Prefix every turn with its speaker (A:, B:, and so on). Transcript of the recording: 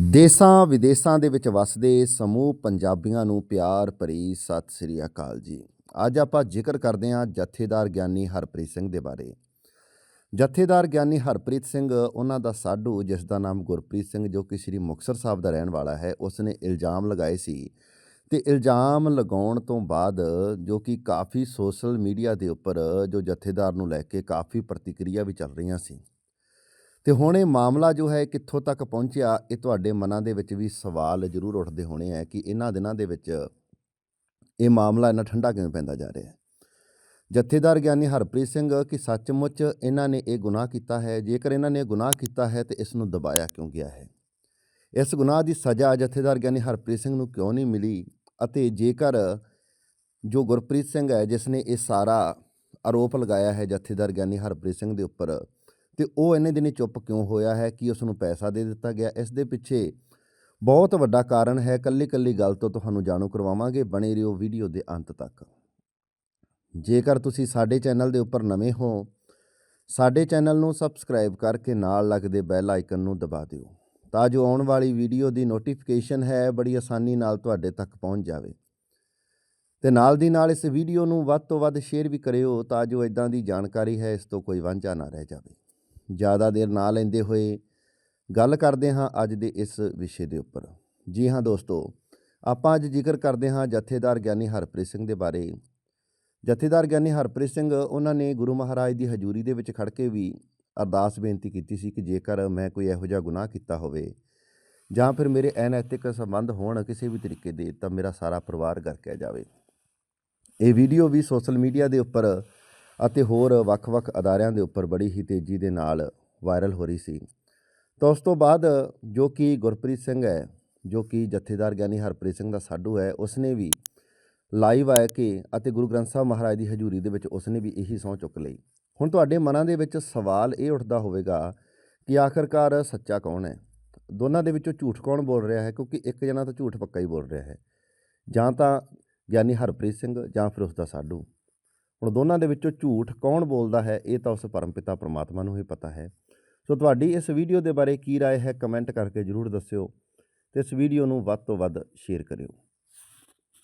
A: ਦੇਸਾਂ ਵਿਦੇਸਾਂ ਦੇ ਵਿੱਚ ਵਸਦੇ ਸਮੂਹ ਪੰਜਾਬੀਆਂ ਨੂੰ ਪਿਆਰ ਭਰੀ ਸਤਿ ਸ੍ਰੀ ਅਕਾਲ ਜੀ। ਅੱਜ ਆਪਾਂ ਜ਼ਿਕਰ ਕਰਦੇ ਹਾਂ ਜਥੇਦਾਰ ਗਿਆਨੀ ਹਰਪ੍ਰੀਤ ਸਿੰਘ ਦੇ ਬਾਰੇ। ਜਥੇਦਾਰ ਗਿਆਨੀ ਹਰਪ੍ਰੀਤ ਸਿੰਘ ਉਹਨਾਂ ਦਾ ਸਾਡੂ, ਜਿਸ ਦਾ ਨਾਮ ਗੁਰਪ੍ਰੀਤ ਸਿੰਘ, ਜੋ ਕਿ ਸ੍ਰੀ ਮੁਕਤਸਰ ਸਾਹਿਬ ਦਾ ਰਹਿਣ ਵਾਲਾ ਹੈ ਉਸ ਨੇ ਇਲਜ਼ਾਮ ਲਗਾਏ ਸੀ। ਤੇ ਇਲਜ਼ਾਮ ਲਗਾਉਣ ਤੋਂ ਬਾਅਦ, ਜੋ ਕਿ ਕਾਫੀ ਸੋਸ਼ਲ ਮੀਡੀਆ ਦੇ ਉੱਪਰ ਜੋ ਜਥੇਦਾਰ ਨੂੰ ਲੈ ਕੇ ਕਾਫੀ ਪ੍ਰਤੀਕਿਰਿਆ ਵੀ ਚੱਲ ਰਹੀਆਂ ਸੀ। ਤੇ ਹੁਣ ਇਹ ਮਾਮਲਾ ਜੋ ਹੈ ਕਿੱਥੋਂ ਤੱਕ ਪਹੁੰਚਿਆ, ਇਹ ਤੁਹਾਡੇ ਮਨਾਂ ਦੇ ਵਿੱਚ ਵੀ ਸਵਾਲ ਜ਼ਰੂਰ ਉੱਠਦੇ ਹੋਣੇ ਆ ਕਿ ਇਹਨਾਂ ਦਿਨਾਂ ਦੇ ਵਿੱਚ ਇਹ ਮਾਮਲਾ ਇੰਨਾ ਠੰਡਾ ਕਿਵੇਂ ਪੈਂਦਾ ਜਾ ਰਿਹਾ ਹੈ। ਜਥੇਦਾਰ ਗਿਆਨੀ ਹਰਪ੍ਰੀਤ ਸਿੰਘ ਕਿ ਸੱਚਮੁੱਚ ਇਹਨਾਂ ਨੇ ਇਹ ਗੁਨਾਹ ਕੀਤਾ ਹੈ, ਜੇਕਰ ਇਹਨਾਂ ਨੇ ਗੁਨਾਹ ਕੀਤਾ ਹੈ ਤੇ ਇਸ ਨੂੰ ਦਬਾਇਆ ਕਿਉਂ ਗਿਆ ਹੈ? ਇਸ ਗੁਨਾਹ ਦੀ ਸਜ਼ਾ ਜਥੇਦਾਰ ਗਿਆਨੀ ਹਰਪ੍ਰੀਤ ਸਿੰਘ ਨੂੰ ਕਿਉਂ ਨਹੀਂ ਮਿਲੀ ਅਤੇ ਜੇਕਰ ਜੋ ਗੁਰਪ੍ਰੀਤ ਸਿੰਘ ਹੈ ਜਿਸ ਨੇ ਇਹ ਸਾਰਾ ਆਰੋਪ ਲਗਾਇਆ ਹੈ ਜਥੇਦਾਰ ਗਿਆਨੀ ਹਰਪ੍ਰੀਤ ਸਿੰਘ ਦੇ ਉੱਪਰ ਤੇ ਉਹ ਇੰਨੇ ਦਿਨੀ ਚੁੱਪ ਕਿਉਂ ਹੋਇਆ ਹੈ? ਕਿ ਉਸ ਨੂੰ ਪੈਸਾ ਦੇ ਦਿੱਤਾ ਗਿਆ? ਇਸ ਦੇ ਪਿੱਛੇ ਬਹੁਤ ਵੱਡਾ ਕਾਰਨ ਹੈ। ਕੱਲੀ ਕੱਲੀ ਗੱਲ ਤੋਂ ਤੁਹਾਨੂੰ ਜਾਣੂ ਕਰਵਾਵਾਂਗੇ। ਬਣੇ ਰਹੋ ਵੀਡੀਓ ਦੇ ਅੰਤ ਤੱਕ। ਜੇਕਰ ਤੁਸੀਂ ਸਾਡੇ ਚੈਨਲ ਦੇ ਉੱਪਰ ਨਵੇਂ ਹੋ, ਸਾਡੇ ਚੈਨਲ ਨੂੰ ਸਬਸਕ੍ਰਾਈਬ ਕਰਕੇ ਨਾਲ ਲੱਗਦੇ ਬੈਲ ਆਈਕਨ ਨੂੰ ਦਬਾ ਦਿਓ ਤਾਂ ਜੋ ਆਉਣ ਵਾਲੀ ਵੀਡੀਓ ਦੀ ਨੋਟੀਫਿਕੇਸ਼ਨ ਹੈ, ਬੜੀ ਆਸਾਨੀ ਨਾਲ ਤੁਹਾਡੇ ਤੱਕ ਪਹੁੰਚ ਜਾਵੇ। ਤੇ ਨਾਲ ਦੀ ਨਾਲ ਇਸ ਵੀਡੀਓ ਨੂੰ ਵੱਧ ਤੋਂ ਵੱਧ ਸ਼ੇਅਰ ਵੀ ਕਰਿਓ ਤਾਂ ਜੋ ਇਦਾਂ ਦੀ ਜਾਣਕਾਰੀ ਹੈ, ਇਸ ਤੋਂ ਕੋਈ ਵਾਂਝਾ ਨਾ ਰਹਿ ਜਾਵੇ। ਜ਼ਿਆਦਾ ਦੇਰ ਨਾ ਲੈਂਦੇ ਹੋਏ ਗੱਲ ਕਰਦੇ ਹਾਂ ਅੱਜ ਦੇ ਇਸ ਵਿਸ਼ੇ ਦੇ ਉੱਪਰ। ਜੀ ਹਾਂ ਦੋਸਤੋ, ਆਪਾਂ ਅੱਜ ਜ਼ਿਕਰ ਕਰਦੇ ਹਾਂ ਜਥੇਦਾਰ ਗਿਆਨੀ ਹਰਪ੍ਰੀਤ ਸਿੰਘ ਦੇ ਬਾਰੇ। ਜਥੇਦਾਰ ਗਿਆਨੀ ਹਰਪ੍ਰੀਤ ਸਿੰਘ ਉਹਨਾਂ ਨੇ ਗੁਰੂ ਮਹਾਰਾਜ ਦੀ ਹਜ਼ੂਰੀ ਦੇ ਵਿੱਚ ਖੜ ਕੇ ਵੀ ਅਰਦਾਸ ਬੇਨਤੀ ਕੀਤੀ ਸੀ ਕਿ ਜੇਕਰ ਮੈਂ ਕੋਈ ਇਹੋ ਜਿਹਾ ਗੁਨਾਹ ਕੀਤਾ ਹੋਵੇ ਜਾਂ ਫਿਰ ਮੇਰੇ ਅਨੈਤਿਕ ਸੰਬੰਧ ਹੋਣ ਕਿਸੇ ਵੀ ਤਰੀਕੇ ਦੇ ਤਾਂ ਮੇਰਾ ਸਾਰਾ ਪਰਿਵਾਰ ਗਰਕਿਆ ਜਾਵੇ। ਇਹ ਵੀਡੀਓ ਵੀ ਸੋਸ਼ਲ ਮੀਡੀਆ ਦੇ ਉੱਪਰ ਅਤੇ ਹੋਰ ਵੱਖ-ਵੱਖ ਅਦਾਰਿਆਂ ਦੇ ਉੱਪਰ ਬੜੀ ਹੀ ਤੇਜ਼ੀ ਦੇ ਨਾਲ ਵਾਇਰਲ ਹੋ ਰਹੀ ਸੀ। ਤਾਂ ਉਸ ਤੋਂ ਬਾਅਦ ਜੋ ਕਿ ਗੁਰਪ੍ਰੀਤ ਸਿੰਘ ਹੈ, ਜੋ ਕਿ ਜਥੇਦਾਰ ਗਿਆਨੀ ਹਰਪ੍ਰੀਤ ਸਿੰਘ ਦਾ ਸਾਡੂ ਹੈ, ਉਸਨੇ ਵੀ ਲਾਈਵ ਆ ਕੇ ਅਤੇ ਗੁਰੂ ਗ੍ਰੰਥ ਸਾਹਿਬ ਮਹਾਰਾਜ ਦੀ ਹਜ਼ੂਰੀ ਦੇ ਵਿੱਚ ਉਸਨੇ ਵੀ ਇਹੀ ਸਹੁੰ ਚੁੱਕ ਲਈ। ਹੁਣ ਤੁਹਾਡੇ ਮਨਾਂ ਦੇ ਵਿੱਚ ਸਵਾਲ ਇਹ ਉੱਠਦਾ ਹੋਵੇਗਾ ਕਿ ਆਖਰਕਾਰ ਸੱਚਾ ਕੌਣ ਹੈ? ਦੋਨਾਂ ਦੇ ਵਿੱਚੋਂ ਝੂਠ ਕੌਣ ਬੋਲ ਰਿਹਾ ਹੈ? ਕਿਉਂਕਿ ਇੱਕ ਜਣਾ ਤਾਂ ਝੂਠ ਪੱਕਾ ਹੀ ਬੋਲ ਰਿਹਾ ਹੈ। ਜਾਂ ਤਾਂ ਗਿਆਨੀ ਹਰਪ੍ਰੀਤ ਸਿੰਘ ਜਾਂ ਫਿਰ ਉਸ ਦਾ ਸਾਡੂ। ਹੁਣ ਦੋਨਾਂ ਦੇ ਵਿੱਚੋਂ ਝੂਠ ਕੌਣ ਬੋਲਦਾ ਹੈ ਇਹ ਤਾਂ ਉਸ ਪਰਮਪਿਤਾ ਪ੍ਰਮਾਤਮਾ ਨੂੰ ਹੀ ਪਤਾ ਹੈ ਸੋ ਤੁਹਾਡੀ ਇਸ ਵੀਡੀਓ ਦੇ ਬਾਰੇ ਕੀ رائے ਹੈ ਕਮੈਂਟ ਕਰਕੇ ਜਰੂਰ ਦੱਸਿਓ ਤੇ ਇਸ ਵੀਡੀਓ ਨੂੰ ਵੱਧ ਤੋਂ ਵੱਧ ਸ਼ੇਅਰ ਕਰਿਓ